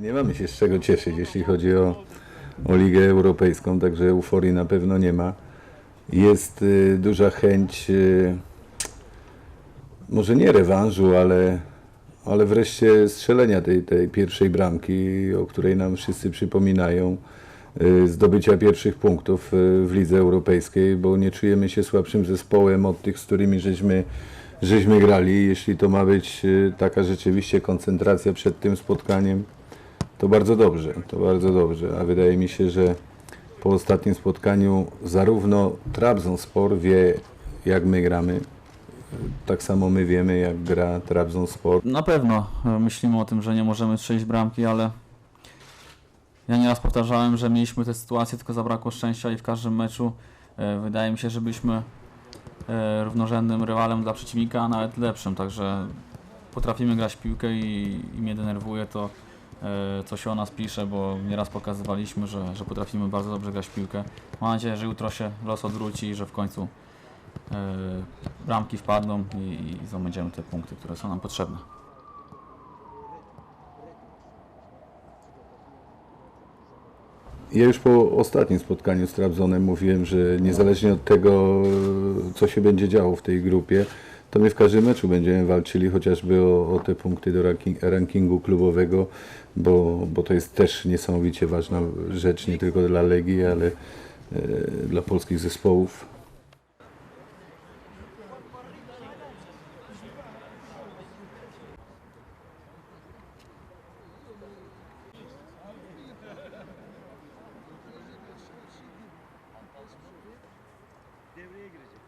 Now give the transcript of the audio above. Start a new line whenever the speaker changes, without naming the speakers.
Nie mamy się z czego cieszyć, jeśli chodzi o, o Ligę Europejską, także euforii na pewno nie ma. Jest y, duża chęć, y, może nie rewanżu, ale, ale wreszcie strzelenia tej, tej pierwszej bramki, o której nam wszyscy przypominają, y, zdobycia pierwszych punktów y, w Lidze Europejskiej, bo nie czujemy się słabszym zespołem od tych, z którymi żeśmy, żeśmy grali. Jeśli to ma być y, taka rzeczywiście koncentracja przed tym spotkaniem, to bardzo dobrze, to bardzo dobrze. A wydaje mi się, że po ostatnim spotkaniu zarówno Trabzonspor wie, jak my gramy, tak samo my wiemy, jak gra Trabzonspor.
Na pewno e, myślimy o tym, że nie możemy strzelić bramki, ale ja nieraz powtarzałem, że mieliśmy tę sytuację, tylko zabrakło szczęścia i w każdym meczu e, wydaje mi się, że byliśmy e, równorzędnym rywalem dla przeciwnika, a nawet lepszym, także potrafimy grać piłkę i, i mnie denerwuje to, co się o nas pisze, bo nieraz pokazywaliśmy, że, że potrafimy bardzo dobrze grać w piłkę. Mam nadzieję, że jutro się los odwróci i że w końcu e, bramki wpadną i, i zdobędziemy te punkty, które są nam potrzebne.
Ja już po ostatnim spotkaniu z Trabzonem mówiłem, że niezależnie od tego, co się będzie działo w tej grupie, to my w każdym meczu będziemy walczyli chociażby o, o te punkty do rankingu klubowego, bo, bo to jest też niesamowicie ważna rzecz, nie tylko dla Legii, ale e, dla polskich zespołów. devreye girecek.